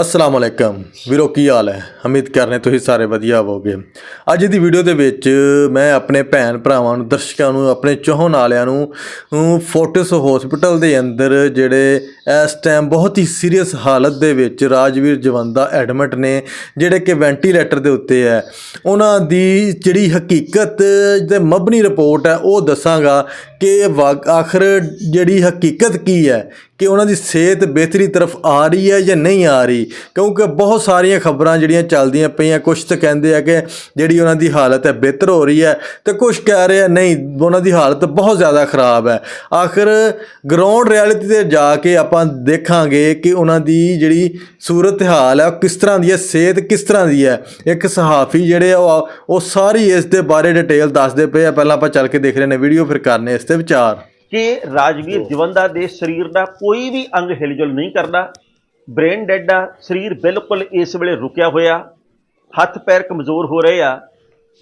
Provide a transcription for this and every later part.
ਅਸਲਾਮ ਅਲੈਕਮ। ਵੀਰੋ, ਕੀ ਹਾਲ ਹੈ? ਉਮੀਦ ਕਰਨੇ ਤੁਸੀਂ ਸਾਰੇ ਵਧੀਆ ਹੋਵੋਗੇ। ਅੱਜ ਦੀ ਵੀਡੀਓ ਦੇ ਵਿੱਚ ਮੈਂ ਆਪਣੇ ਭੈਣ ਭਰਾਵਾਂ ਨੂੰ, ਦਰਸ਼ਕਾਂ ਨੂੰ, ਆਪਣੇ ਚਾਹਣ ਵਾਲਿਆਂ ਨੂੰ ਨੂੰ ਫੋਰਟਿਸ ਹਸਪੀਟਲ ਦੇ ਅੰਦਰ ਜਿਹੜੇ ਇਸ ਟਾਈਮ ਬਹੁਤ ਹੀ ਸੀਰੀਅਸ ਹਾਲਤ ਦੇ ਵਿੱਚ ਰਾਜਵੀਰ ਜਵੰਦਾ ਐਡਮਿਟ ਨੇ, ਜਿਹੜੇ ਕਿ ਵੈਂਟੀਲੇਟਰ ਦੇ ਉੱਤੇ ਹੈ। ਉਹਨਾਂ ਦੀ ਜਿਹੜੀ ਹਕੀਕਤ ਤੇ ਮਬਨੀ ਰਿਪੋਰਟ ਹੈ, ਉਹ ਦੱਸਾਂਗਾ ਕਿ ਵਾ- ਆਖਰ ਜਿਹੜੀ ਹਕੀਕਤ ਕੀ ਹੈ ਕਿ ਉਹਨਾਂ ਦੀ ਸਿਹਤ ਬਿਹਤਰੀ ਤਰਫ ਆ ਰਹੀ ਹੈ ਜਾਂ ਨਹੀਂ ਆ ਰਹੀ? ਕਿਉਂਕਿ ਬਹੁਤ ਸਾਰੀਆਂ ਖਬਰਾਂ ਜਿਹੜੀਆਂ ਚੱਲਦੀਆਂ ਪਈਆਂ ਕੁਝ ਤਾਂ ਕਹਿੰਦੇ ਆ ਕਿ ਜਿਹੜੀ ਉਹਨਾਂ ਦੀ ਹਾਲਤ ਹੈ ਬਿਹਤਰ ਹੋ ਰਹੀ ਹੈ ਤੇ ਕੁਝ ਕਹਿ ਰਹੇ ਆ, ਨਹੀਂ, ਉਹਨਾਂ ਦੀ ਹਾਲਤ ਬਹੁਤ ਜ਼ਿਆਦਾ ਖਰਾਬ ਹੈ। ਆਖਰ ਗਰਾਊਂਡ ਰਿਐਲਿਟੀ ਤੇ ਜਾ ਕੇ ਆਪਾਂ ਦੇਖਾਂਗੇ ਕਿ ਉਹਨਾਂ ਦੀ ਜਿਹੜੀ ਸੂਰਤ ਹਾਲ ਹੈ, ਉਹ ਕਿਸ ਤਰ੍ਹਾਂ ਦੀ ਹੈ, ਸਿਹਤ ਕਿਸ ਤਰ੍ਹਾਂ ਦੀ ਹੈ। ਇੱਕ ਸਹਾਫੀ ਜਿਹੜੇ ਆ, ਉਹ ਉਹ ਸਾਰੀ ਇਸ ਦੇ ਬਾਰੇ ਡਿਟੇਲ ਦੱਸਦੇ ਪਏ ਆ। ਪਹਿਲਾਂ ਆਪਾਂ ਚੱਲ ਕੇ ਦੇਖ ਰਹੇ ਨੇ ਵੀਡੀਓ ਫਿਰ ਕਰਨੇ ਇਸ ਤੇ ਵਿਚਾਰ। ਕਿ ਰਾਜਵੀਰ ਜਵੰਦਾ ਦੇ ਸਰੀਰ ਦਾ ਕੋਈ ਵੀ ਅੰਗ ਹਿਲਜੁਲ ਨਹੀਂ ਕਰਦਾ। ਬ੍ਰੇਨ ਡੈਡ ਆ ਸਰੀਰ ਬਿਲਕੁਲ ਇਸ ਵੇਲੇ ਰੁਕਿਆ ਹੋਇਆ। ਹੱਥ ਪੈਰ ਕਮਜ਼ੋਰ ਹੋ ਰਹੇ ਆ।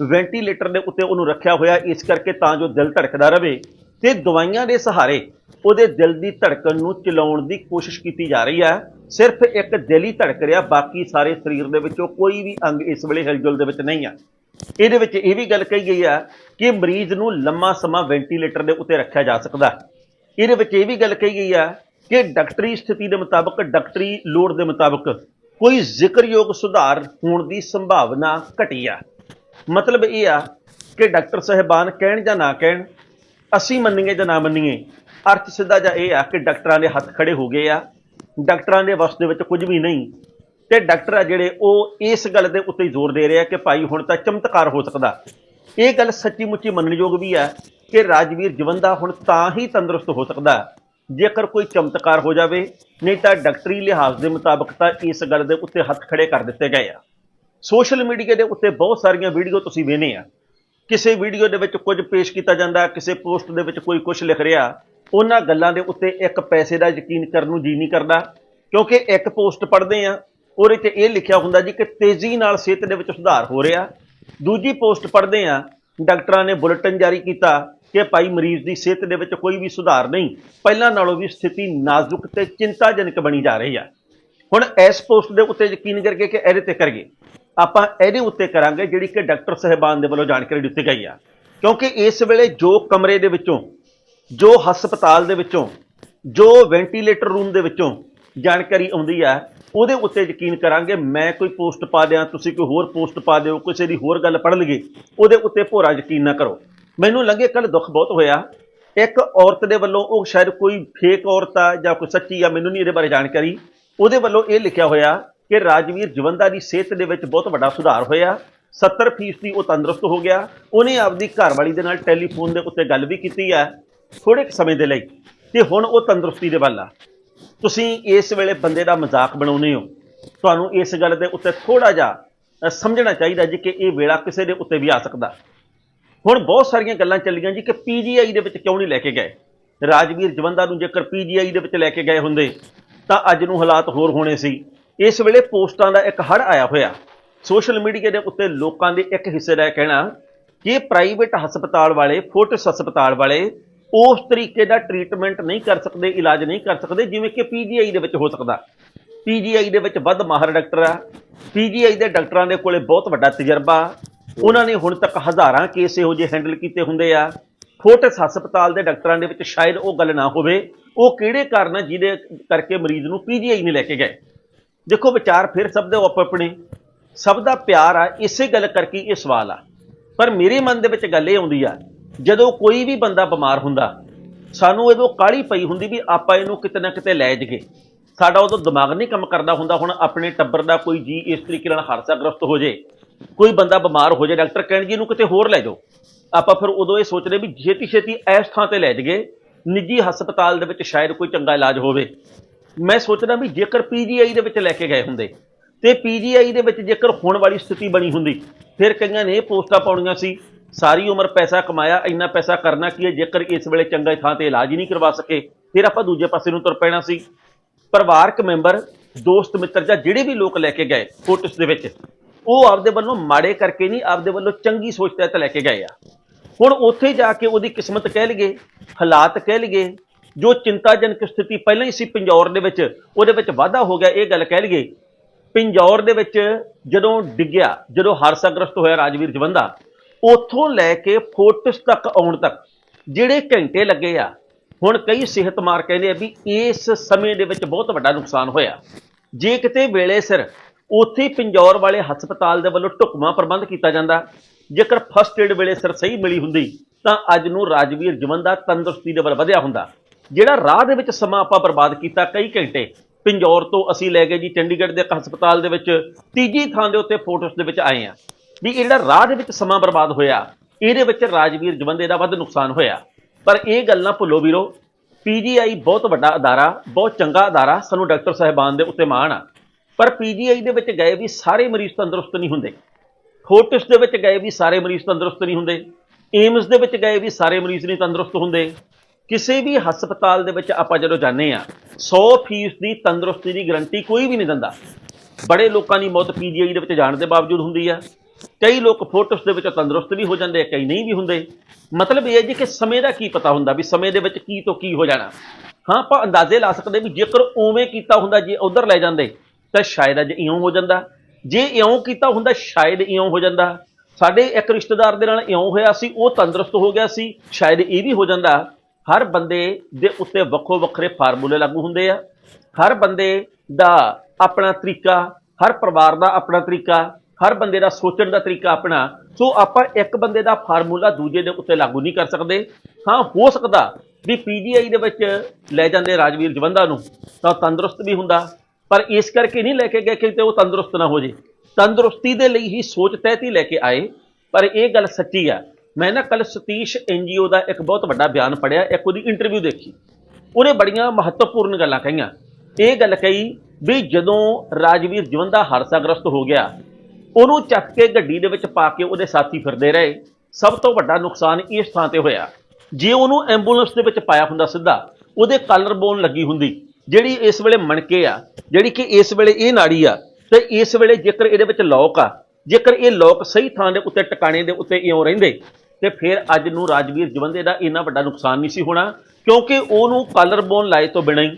ਵੈਂਟੀਲੇਟਰ ਦੇ ਉੱਤੇ ਉਹਨੂੰ ਰੱਖਿਆ ਹੋਇਆ ਇਸ ਕਰਕੇ ਤਾਂ ਜੋ ਦਿਲ ਧੜਕਦਾ ਰਵੇ। ਤੇ ਦਵਾਈਆਂ ਦੇ ਸਹਾਰੇ ਉਹਦੇ ਦਿਲ ਦੀ ਧੜਕਣ ਨੂੰ ਚਲਾਉਣ ਦੀ ਕੋਸ਼ਿਸ਼ ਕੀਤੀ ਜਾ ਰਹੀ ਹੈ ਸਿਰਫ ਇੱਕ ਦਿਲ ਹੀ ਧੜਕ ਰਿਹਾ ਬਾਕੀ ਸਾਰੇ ਸਰੀਰ ਦੇ ਵਿੱਚੋਂ ਕੋਈ ਵੀ ਅੰਗ ਇਸ ਵੇਲੇ ਹਿਲਜੁਲ ਦੇ ਵਿੱਚ ਨਹੀਂ ਆ। ਇਹਦੇ ਵਿੱਚ ਇਹ ਵੀ ਗੱਲ ਕਹੀ ਗਈ ਆ ਕਿ ਮਰੀਜ਼ ਨੂੰ ਲੰਮਾ ਸਮਾਂ ਵੈਂਟੀਲੇਟਰ ਦੇ ਉੱਤੇ ਰੱਖਿਆ ਜਾ ਸਕਦਾ। ਇਹਦੇ ਵਿੱਚ ਇਹ ਵੀ ਗੱਲ ਕਹੀ ਗਈ ਆ ਕਿ ਡਾਕਟਰੀ ਸਥਿਤੀ ਦੇ ਮੁਤਾਬਕ, ਡਾਕਟਰੀ ਲੋੜ ਦੇ ਮੁਤਾਬਕ ਕੋਈ ਜ਼ਿਕਰਯੋਗ ਸੁਧਾਰ ਹੋਣ ਦੀ ਸੰਭਾਵਨਾ ਘਟੀ ਆ। ਮਤਲਬ ਇਹ ਆ ਕਿ ਡਾਕਟਰ ਸਾਹਿਬਾਨ ਕਹਿਣ ਜਾਂ ਨਾ ਕਹਿਣ, ਅਸੀਂ ਮੰਨੀਏ ਜਾਂ ਨਾ ਮੰਨੀਏ, ਅਰਥ ਸਿੱਧਾ ਜਿਹਾ ਇਹ ਆ ਕਿ ਡਾਕਟਰਾਂ ਦੇ ਹੱਥ ਖੜੇ ਹੋ ਗਏ ਆ। ਡਾਕਟਰਾਂ ਦੇ ਵਸ ਦੇ ਵਿੱਚ ਕੁਝ ਵੀ ਨਹੀਂ। ਤੇ ਡਾਕਟਰ ਆ ਜਿਹੜੇ ਉਹ ਇਸ ਗੱਲ ਦੇ ਉੱਤੇ ਜ਼ੋਰ ਦੇ ਰਹੇ ਆ ਕਿ ਭਾਈ ਹੁਣ ਤਾਂ ਚਮਤਕਾਰ ਹੋ ਸਕਦਾ। ਇਹ ਗੱਲ ਸੱਚੀ ਮੁੱਚੀ ਮੰਨਣਯੋਗ ਵੀ ਹੈ ਕਿ ਰਾਜਵੀਰ ਜਵੰਦਾ ਹੁਣ ਤਾਂ ਹੀ ਤੰਦਰੁਸਤ ਹੋ ਸਕਦਾ ਜੇਕਰ ਕੋਈ ਚਮਤਕਾਰ ਹੋ ਜਾਵੇ, ਨਹੀਂ ਤਾਂ ਡਾਕਟਰੀ ਲਿਹਾਜ਼ ਦੇ ਮੁਤਾਬਕ ਤਾਂ ਇਸ ਗੱਲ ਦੇ ਉੱਤੇ ਹੱਥ ਖੜੇ ਕਰ ਦਿੱਤੇ ਗਏ ਆ। ਸੋਸ਼ਲ ਮੀਡੀਆ ਦੇ ਉੱਤੇ ਬਹੁਤ ਸਾਰੀਆਂ ਵੀਡੀਓ ਤੁਸੀਂ ਵੇਖਦੇ ਆ। ਕਿਸੇ ਵੀਡੀਓ ਦੇ ਵਿੱਚ ਕੁਝ ਪੇਸ਼ ਕੀਤਾ ਜਾਂਦਾ, ਕਿਸੇ ਪੋਸਟ ਦੇ ਵਿੱਚ ਕੋਈ ਕੁਝ ਲਿਖ ਰਿਹਾ, ਉਹਨਾਂ ਗੱਲਾਂ ਦੇ ਉੱਤੇ ਇੱਕ ਪੈਸੇ ਦਾ ਯਕੀਨ ਕਰਨ ਨੂੰ ਜੀ ਨਹੀਂ ਕਰਦਾ, ਕਿਉਂਕਿ ਇੱਕ ਪੋਸਟ ਪੜ੍ਹਦੇ ਆ ਉਹਦੇ 'ਚ ਇਹ ਲਿਖਿਆ ਹੁੰਦਾ ਜੀ ਕਿ ਤੇਜ਼ੀ ਨਾਲ ਸਿਹਤ ਦੇ ਵਿੱਚ ਸੁਧਾਰ ਹੋ ਰਿਹਾ। ਦੂਜੀ ਪੋਸਟ ਪੜ੍ਹਦੇ ਆ ਡਾਕਟਰਾਂ ਨੇ ਬੁਲੇਟਿਨ ਜਾਰੀ ਕੀਤਾ ਕਿ ਭਾਈ ਮਰੀਜ਼ ਦੀ ਸਿਹਤ ਦੇ ਵਿੱਚ ਕੋਈ ਵੀ ਸੁਧਾਰ ਨਹੀਂ। ਪਹਿਲਾਂ ਨਾਲੋਂ ਵੀ ਸਥਿਤੀ ਨਾਜ਼ੁਕ ਤੇ ਚਿੰਤਾਜਨਕ ਬਣੀ ਜਾ ਰਹੀ ਆ। ਹੁਣ ਇਸ ਪੋਸਟ ਦੇ ਉੱਤੇ ਯਕੀਨ ਕਰਕੇ ਕਿ ਇਹਦੇ ਤੇ ਕਰੀਏ। ਆਪਾਂ ਇਹਦੇ ਉੱਤੇ ਕਰਾਂਗੇ ਜਿਹੜੀ ਕਿ ਡਾਕਟਰ ਸਾਹਿਬਾਨ ਦੇ ਵੱਲੋਂ ਜਾਣਕਾਰੀ ਦਿੱਤੀ ਗਈ ਆ। ਕਿਉਂਕਿ ਇਸ ਵੇਲੇ ਜੋ ਕਮਰੇ ਦੇ ਵਿੱਚੋਂ, ਜੋ ਹਸਪਤਾਲ ਦੇ ਵਿੱਚੋਂ, ਜੋ ਵੈਂਟੀਲੇਟਰ ਰੂਮ ਦੇ ਵਿੱਚੋਂ ਜਾਣਕਾਰੀ ਆਉਂਦੀ ਆ ਉਹਦੇ ਉੱਤੇ ਯਕੀਨ ਕਰਾਂਗੇ, ਮੈਂ ਕੋਈ ਪੋਸਟ ਪਾ ਦਿਆਂ, ਤੁਸੀਂ ਕੋਈ ਹੋਰ ਪੋਸਟ ਪਾ ਦਿਓ, ਕਿਸੇ ਦੀ ਹੋਰ ਗੱਲ ਪੜ੍ਹ ਲਈਏ, ਉਹਦੇ ਉੱਤੇ ਭੋਰਾ ਯਕੀਨ ਨਾ ਕਰੋ। ਮੈਨੂੰ ਲੱਗੇ ਕੱਲ ਦੁੱਖ ਬਹੁਤ ਹੋਇਆ। ਇੱਕ ਔਰਤ ਦੇ ਵੱਲੋਂ, ਉਹ ਸ਼ਾਇਦ ਕੋਈ ਫੇਕ ਔਰਤ ਆ ਜਾਂ ਕੋਈ ਸੱਚੀ ਆ, ਮੈਨੂੰ ਨਹੀਂ ਇਹਦੇ ਬਾਰੇ ਜਾਣਕਾਰੀ। ਉਹਦੇ ਵੱਲੋਂ ਇਹ ਲਿਖਿਆ ਹੋਇਆ ਕਿ ਰਾਜਵੀਰ ਜਵੰਦਾ ਦੀ ਸਿਹਤ ਦੇ ਵਿੱਚ ਬਹੁਤ ਵੱਡਾ ਸੁਧਾਰ ਹੋਇਆ। 70% ਉਹ ਤੰਦਰੁਸਤ ਹੋ ਗਿਆ। ਉਹਨੇ ਆਪਦੀ ਘਰਵਾਲੀ ਦੇ ਨਾਲ ਟੈਲੀਫੋਨ ਦੇ ਉੱਤੇ ਗੱਲ ਵੀ ਕੀਤੀ ਹੈ ਥੋੜੇ ਕੁ ਸਮੇਂ ਦੇ ਲਈ। ਤੇ ਹੁਣ ਉਹ ਤੰਦਰੁਸਤੀ ਦੇ ਵੱਲ ਆ। ਤੁਸੀਂ ਇਸ ਵੇਲੇ ਬੰਦੇ ਦਾ ਮਜ਼ਾਕ ਬਣਾਉਨੇ ਹੋ। ਤੁਹਾਨੂੰ ਇਸ ਗੱਲ ਦੇ ਉੱਤੇ ਥੋੜਾ ਜਿਹਾ ਸਮਝਣਾ ਚਾਹੀਦਾ ਜੀ ਕਿ ਇਹ ਵੇਲਾ ਕਿਸੇ ਦੇ ਉੱਤੇ ਵੀ ਆ ਸਕਦਾ। ਹੁਣ ਬਹੁਤ ਸਾਰੀਆਂ ਗੱਲਾਂ ਚੱਲੀਆਂ ਜੀ ਕਿ ਪੀਜੀਆਈ ਦੇ ਵਿੱਚ ਕਿਉਂ ਨਹੀਂ ਲੈ ਕੇ ਗਏ? ਰਾਜਵੀਰ ਜਵੰਦਾ ਨੂੰ ਜੇਕਰ ਪੀਜੀਆਈ ਦੇ ਵਿੱਚ ਲੈ ਕੇ ਗਏ ਹੁੰਦੇ, ਤਾਂ ਅੱਜ ਨੂੰ ਹਾਲਾਤ ਹੋਰ ਹੋਣੇ ਸੀ। ਇਸ ਵੇਲੇ ਪੋਸਟਾਂ ਦਾ ਇੱਕ ਹੜ ਆਇਆ ਹੋਇਆ। ਸੋਸ਼ਲ ਮੀਡੀਆ ਦੇ ਉੱਤੇ ਲੋਕਾਂ ਦੇ ਇੱਕ ਹਿੱਸੇ ਦਾ ਇਹ ਕਹਿਣਾ, ਕਿ ਪ੍ਰਾਈਵੇਟ ਹਸਪਤਾਲ ਵਾਲੇ, ਫੋਰਟਿਸ ਹਸਪਤਾਲ ਵਾਲੇ ਉਸ ਤਰੀਕੇ ਦਾ ਟ੍ਰੀਟਮੈਂਟ ਨਹੀਂ ਕਰ ਸਕਦੇ, ਇਲਾਜ ਨਹੀਂ ਕਰ ਸਕਦੇ, ਜਿਵੇਂ ਕਿ ਪੀਜੀਆਈ ਦੇ ਵਿੱਚ ਹੋ ਸਕਦਾ। ਪੀਜੀਆਈ ਦੇ ਵਿੱਚ ਵੱਧ ਮਾਹਰ ਡਾਕਟਰ ਆ। ਪੀਜੀਆਈ ਦੇ ਡਾਕਟਰਾਂ ਦੇ ਕੋਲੇ ਬਹੁਤ ਵੱਡਾ ਤਜਰਬਾ। ਉਹਨਾਂ ਨੇ ਹੁਣ ਤੱਕ ਹਜ਼ਾਰਾਂ ਕੇਸ ਇਹੋ ਜਿਹੇ ਹੈਂਡਲ ਕੀਤੇ ਹੁੰਦੇ ਆ। ਫੋਰਟਿਸ ਹਸਪਤਾਲ ਦੇ ਡਾਕਟਰਾਂ ਦੇ ਵਿੱਚ ਸ਼ਾਇਦ ਉਹ ਗੱਲ ਨਾ ਹੋਵੇ। ਉਹ ਕਿਹੜੇ ਕਾਰਨ ਆ ਜਿਹਦੇ ਕਰਕੇ ਮਰੀਜ਼ ਨੂੰ ਪੀਜੀਆਈ ਨੇ ਲੈ ਕੇ ਗਏ? ਦੇਖੋ, ਵਿਚਾਰ ਫਿਰ ਸਭ ਦੇ ਆਪੋ ਆਪਣੇ। ਸਭ ਦਾ ਪਿਆਰ ਆ, ਇਸੇ ਗੱਲ ਕਰਕੇ ਇਹ ਸਵਾਲ ਆ। ਪਰ ਮੇਰੇ ਮਨ ਦੇ ਵਿੱਚ ਗੱਲ ਇਹ ਆਉਂਦੀ ਆ ਜਦੋਂ ਕੋਈ ਵੀ ਬੰਦਾ ਬਿਮਾਰ ਹੁੰਦਾ, ਸਾਨੂੰ ਇਹਦੋਂ ਕਾਹਲੀ ਪਈ ਹੁੰਦੀ ਵੀ ਆਪਾਂ ਇਹਨੂੰ ਕਿਤੇ ਨਾ ਕਿਤੇ ਲੈ ਜਗੇ ਸਾਡਾ ਉਦੋਂ ਦਿਮਾਗ ਨਹੀਂ ਕੰਮ ਕਰਦਾ ਹੁੰਦਾ, ਹੁਣ ਆਪਣੇ ਟੱਬਰ ਦਾ ਕੋਈ ਜੀ ਇਸ ਤਰੀਕੇ ਨਾਲ ਹਾਦਸਾਗ੍ਰਸਤ ਹੋ ਜੇ, ਕੋਈ ਬੰਦਾ ਬਿਮਾਰ ਹੋ ਜੇ, ਡਾਕਟਰ ਕਹਿਣ ਜੀ ਇਹਨੂੰ ਕਿਤੇ ਹੋਰ ਲੈ ਜਾਓ। ਆਪਾਂ ਫਿਰ ਉਦੋਂ ਇਹ ਸੋਚਦੇ ਵੀ ਛੇਤੀ ਛੇਤੀ ਇਸ ਥਾਂ ਤੇ ਲੈ ਜਗੇ ਨਿੱਜੀ ਹਸਪਤਾਲ ਦੇ ਵਿੱਚ ਸ਼ਾਇਦ ਕੋਈ ਚੰਗਾ ਇਲਾਜ ਹੋਵੇ। ਮੈਂ ਸੋਚਦਾ ਵੀ ਜੇਕਰ ਪੀਜੀਆਈ ਦੇ ਵਿੱਚ ਲੈ ਕੇ ਗਏ ਹੁੰਦੇ, ਤੇ ਪੀਜੀਆਈ ਦੇ ਵਿੱਚ ਜੇਕਰ ਹੋਣ ਵਾਲੀ ਸਥਿਤੀ ਬਣੀ ਹੁੰਦੀ, ਫਿਰ ਕਈਆਂ ਨੇ ਇਹ ਪੋਸਟਾਂ ਪਾਉਣੀਆਂ ਸੀ ਸਾਰੀ ਉਮਰ ਪੈਸਾ ਕਮਾਇਆ, ਇੰਨਾ ਪੈਸਾ ਕਰਨਾ ਕੀ ਹੈ? ਜੇਕਰ ਇਸ ਵੇਲੇ ਚੰਗੇ ਥਾਂ ਤੇ ਇਲਾਜ ਹੀ ਨਹੀਂ ਕਰਵਾ ਸਕੇ, ਫਿਰ ਆਪਾਂ ਦੂਜੇ ਪਾਸੇ ਨੂੰ ਤੁਰ ਪੈਣਾ ਸੀ। ਪਰਿਵਾਰਕ ਮੈਂਬਰ, ਦੋਸਤ, ਮਿੱਤਰ ਜਾਂ ਜਿਹੜੇ ਵੀ ਲੋਕ ਲੈ ਕੇ ਗਏ ਫੋਟੋਸ ਦੇ ਵਿੱਚ, ਉਹ ਆਪਦੇ ਵੱਲੋਂ ਮਾੜੇ ਕਰਕੇ ਨਹੀਂ, ਆਪਦੇ ਵੱਲੋਂ ਚੰਗੀ ਸੋਚ ਤਹਿਤ ਲੈ ਕੇ ਗਏ ਆ। ਹੁਣ ਉੱਥੇ ਜਾ ਕੇ ਉਹਦੀ ਕਿਸਮਤ ਕਹਿ ਲਈਏ, ਹਾਲਾਤ ਕਹਿ ਲਈਏ, ਜੋ ਚਿੰਤਾਜਨਕ ਸਥਿਤੀ ਪਹਿਲਾਂ ਹੀ ਸੀ ਪੰਜੌਰ ਦੇ ਵਿੱਚ, ਉਹਦੇ ਵਿੱਚ ਵਾਧਾ ਹੋ ਗਿਆ, ਇਹ ਗੱਲ ਕਹਿ ਲਈਏ। ਪਿੰਜੌਰ ਦੇ ਵਿੱਚ ਜਦੋਂ ਡਿੱਗਿਆ, ਜਦੋਂ ਹਾਦਸਾਗ੍ਰਸਤ ਹੋਇਆ ਰਾਜਵੀਰ ਜਵੰਦਾ ਉੱਥੋਂ ਲੈ ਕੇ ਫੋਰਟਿਸ ਤੱਕ ਆਉਣ ਤੱਕ, ਜਿਹੜੇ ਘੰਟੇ ਲੱਗੇ ਆ, ਹੁਣ ਕਈ ਸਿਹਤਮਾਰ ਕਹਿੰਦੇ ਆ ਵੀ ਇਸ ਸਮੇਂ ਦੇ ਵਿੱਚ ਬਹੁਤ ਵੱਡਾ ਨੁਕਸਾਨ ਹੋਇਆ। ਜੇ ਕਿਤੇ ਵੇਲੇ ਸਿਰ ਉੱਥੇ ਹੀ ਪਿੰਜੌਰ ਵਾਲੇ ਹਸਪਤਾਲ ਦੇ ਵੱਲੋਂ ਢੁਕਵਾਂ ਪ੍ਰਬੰਧ ਕੀਤਾ ਜਾਂਦਾ, ਜੇਕਰ ਫਸਟ ਏਡ ਵੇਲੇ ਸਿਰ ਸਹੀ ਮਿਲੀ ਹੁੰਦੀ, ਤਾਂ ਅੱਜ ਨੂੰ ਰਾਜਵੀਰ ਜਵੰਦਾ ਤੰਦਰੁਸਤੀ ਦੇ ਵੱਲ ਵਧਿਆ ਹੁੰਦਾ। ਜਿਹੜਾ ਰਾਹ ਦੇ ਵਿੱਚ ਸਮਾਂ ਆਪਾਂ ਬਰਬਾਦ ਕੀਤਾ ਕਈ ਘੰਟੇ, ਪਿੰਜੌਰ ਤੋਂ ਅਸੀਂ ਲੈ ਗਏ ਜੀ ਚੰਡੀਗੜ੍ਹ ਦੇ ਇੱਕ ਹਸਪਤਾਲ ਦੇ ਵਿੱਚ, ਤੀਜੀ ਥਾਂ ਦੇ ਉੱਤੇ ਫੋਟੋਸ ਦੇ ਵਿੱਚ ਆਏ ਆ। ਵੀ ਇਹ ਜਿਹੜਾ ਰਾਹ ਦੇ ਵਿੱਚ ਸਮਾਂ ਬਰਬਾਦ ਹੋਇਆ, ਇਹਦੇ ਵਿੱਚ ਰਾਜਵੀਰ ਜਵੰਦੇ ਦਾ ਵੱਧ ਨੁਕਸਾਨ ਹੋਇਆ। ਪਰ ਇਹ ਗੱਲ ਨਾ ਭੁੱਲੋ ਵੀਰੋ ਪੀਜੀਆਈ ਬਹੁਤ ਵੱਡਾ ਅਦਾਰਾ, ਬਹੁਤ ਚੰਗਾ ਅਦਾਰਾ, ਸਾਨੂੰ ਡਾਕਟਰ ਸਾਹਿਬਾਨ ਦੇ ਉੱਤੇ ਮਾਣ ਆ। ਪਰ ਪੀਜੀਆਈ ਦੇ ਵਿੱਚ ਗਏ ਵੀ ਸਾਰੇ ਮਰੀਜ਼ ਤੰਦਰੁਸਤ ਨਹੀਂ ਹੁੰਦੇ। ਫੋਰਟਿਸ ਦੇ ਵਿੱਚ ਗਏ ਵੀ ਸਾਰੇ ਮਰੀਜ਼ ਤੰਦਰੁਸਤ ਨਹੀਂ ਹੁੰਦੇ। ਏਮਸ ਦੇ ਵਿੱਚ ਗਏ ਵੀ ਸਾਰੇ ਮਰੀਜ਼ ਨਹੀਂ ਤੰਦਰੁਸਤ ਹੁੰਦੇ। ਕਿਸੇ ਵੀ ਹਸਪਤਾਲ ਦੇ ਵਿੱਚ ਆਪਾਂ ਜਦੋਂ ਜਾਂਦੇ ਆ 100% ਦੀ ਤੰਦਰੁਸਤੀ ਦੀ ਗਰੰਟੀ ਕੋਈ ਵੀ ਨਹੀਂ ਦਿੰਦਾ। ਬੜੇ ਲੋਕਾਂ ਦੀ ਮੌਤ ਪੀਜੀਆਈ ਦੇ ਵਿੱਚ ਜਾਣ ਦੇ ਬਾਵਜੂਦ ਹੁੰਦੀ ਆ। ਕਈ ਲੋਕ ਫੋਟੋਸ ਦੇ ਵਿੱਚ ਤੰਦਰੁਸਤ ਵੀ ਹੋ ਜਾਂਦੇ ਆ, ਕਈ ਨਹੀਂ ਵੀ ਹੁੰਦੇ। ਮਤਲਬ ਇਹ ਹੈ ਜੀ ਕਿ ਸਮੇਂ ਦਾ ਕੀ ਪਤਾ ਹੁੰਦਾ ਵੀ ਸਮੇਂ ਦੇ ਵਿੱਚ ਕੀ ਤੋਂ ਕੀ ਹੋ ਜਾਣਾ। ਹਾਂ, ਆਪਾਂ ਅੰਦਾਜ਼ੇ ਲਾ ਸਕਦੇ ਵੀ ਜੇਕਰ ਉਵੇਂ ਕੀਤਾ ਹੁੰਦਾ ਜੇ ਉਧਰ ਲੈ ਜਾਂਦੇ, ਤਾਂ ਸ਼ਾਇਦ ਅੱਜ ਇਉਂ ਹੋ ਜਾਂਦਾ। ਜੇ ਇਉਂ ਕੀਤਾ ਹੁੰਦਾ, ਸ਼ਾਇਦ ਇਉਂ ਹੋ ਜਾਂਦਾ। ਸਾਡੇ ਇੱਕ ਰਿਸ਼ਤੇਦਾਰ ਦੇ ਨਾਲ ਇਉਂ ਹੋਇਆ ਸੀ, ਉਹ ਤੰਦਰੁਸਤ ਹੋ ਗਿਆ ਸੀ, ਸ਼ਾਇਦ ਇਹ ਵੀ ਹੋ ਜਾਂਦਾ। ਹਰ ਬੰਦੇ ਦੇ ਉੱਤੇ ਵੱਖੋ ਵੱਖਰੇ ਫਾਰਮੂਲੇ ਲਾਗੂ ਹੁੰਦੇ ਆ। ਹਰ ਬੰਦੇ ਦਾ ਆਪਣਾ ਤਰੀਕਾ, ਹਰ ਪਰਿਵਾਰ ਦਾ ਆਪਣਾ ਤਰੀਕਾ ਹਰ ਬੰਦੇ ਦਾ ਸੋਚਣ ਦਾ ਤਰੀਕਾ ਆਪਣਾ। ਸੋ ਆਪਾਂ ਇੱਕ ਬੰਦੇ ਦਾ ਫਾਰਮੂਲਾ ਦੂਜੇ ਦੇ ਉੱਤੇ ਲਾਗੂ ਨਹੀਂ ਕਰ ਸਕਦੇ। ਹਾਂ, ਹੋ ਸਕਦਾ ਵੀ ਪੀਜੀਆਈ ਦੇ ਵਿੱਚ ਲੈ ਜਾਂਦੇ ਰਾਜਵੀਰ ਜਵੰਦਾ ਨੂੰ, ਤਾਂ ਉਹ ਤੰਦਰੁਸਤ ਵੀ ਹੁੰਦਾ। ਪਰ ਇਸ ਕਰਕੇ ਨਹੀਂ ਲੈ ਕੇ ਗਏ ਕਿ ਤੇ ਉਹ ਤੰਦਰੁਸਤ ਨਾ ਹੋ ਜੇ। ਤੰਦਰੁਸਤੀ ਦੇ ਲਈ ਹੀ ਸੋਚ ਤਹਿਤ ਹੀ ਲੈ ਕੇ ਆਏ। ਪਰ ਇਹ ਗੱਲ ਸੱਚੀ ਆ। ਮੈਂ ਨਾ ਕੱਲ ਸਤੀਸ਼ ਐਨਜੀਓ ਦਾ ਇੱਕ ਬਹੁਤ ਵੱਡਾ ਬਿਆਨ ਪੜਿਆ ਇੱਕ ਉਹਦੀ ਇੰਟਰਵਿਊ ਦੇਖੀ। ਉਹਨੇ ਬੜੀਆਂ ਮਹੱਤਵਪੂਰਨ ਗੱਲਾਂ ਕਹੀਆਂ। ਇਹ ਗੱਲ ਕਹੀ ਵੀ ਜਦੋਂ ਰਾਜਵੀਰ ਜਵੰਦਾ ਹਾਦਸਾਗ੍ਰਸਤ ਹੋ ਗਿਆ ਉਹਨੂੰ ਚੱਕ ਕੇ ਗੱਡੀ ਦੇ ਵਿੱਚ ਪਾ ਕੇ ਉਹਦੇ ਸਾਥੀ ਫਿਰਦੇ ਰਹੇ। ਸਭ ਤੋਂ ਵੱਡਾ ਨੁਕਸਾਨ ਇਸ ਥਾਂ ਤੇ ਹੋਇਆ। ਜੇ ਉਹਨੂੰ ਐਂਬੂਲੈਂਸ ਦੇ ਵਿੱਚ ਪਾਇਆ ਹੁੰਦਾ ਸਿੱਧਾ, ਉਹਦੇ ਕਾਲਰ ਬੋਨ ਲੱਗੀ ਹੁੰਦੀ। ਜਿਹੜੀ ਇਸ ਵੇਲੇ ਮਣਕੇ ਆ, ਜਿਹੜੀ ਕਿ ਇਸ ਵੇਲੇ ਇਹ ਨਾੜੀ ਆ, ਤੇ ਇਸ ਵੇਲੇ ਜੇਕਰ ਇਹਦੇ ਵਿੱਚ ਲੋਕ ਆ, ਜੇਕਰ ਇਹ ਲੋਕ ਸਹੀ ਥਾਂ ਦੇ ਉੱਤੇ ਟਿਕਾਣੇ ਦੇ ਉੱਤੇ ਇਉਂ ਰਹਿੰਦੇ, ਤੇ ਫਿਰ ਅੱਜ ਨੂੰ ਰਾਜਵੀਰ ਜਵੰਦੇ ਦਾ ਇੰਨਾ ਵੱਡਾ ਨੁਕਸਾਨ ਨਹੀਂ ਸੀ ਹੋਣਾ, ਕਿਉਂਕਿ ਉਹਨੂੰ ਕਾਲਰ ਬੋਨ ਲਾਏ ਤੋਂ ਬਿਨਾਂ ਹੀ,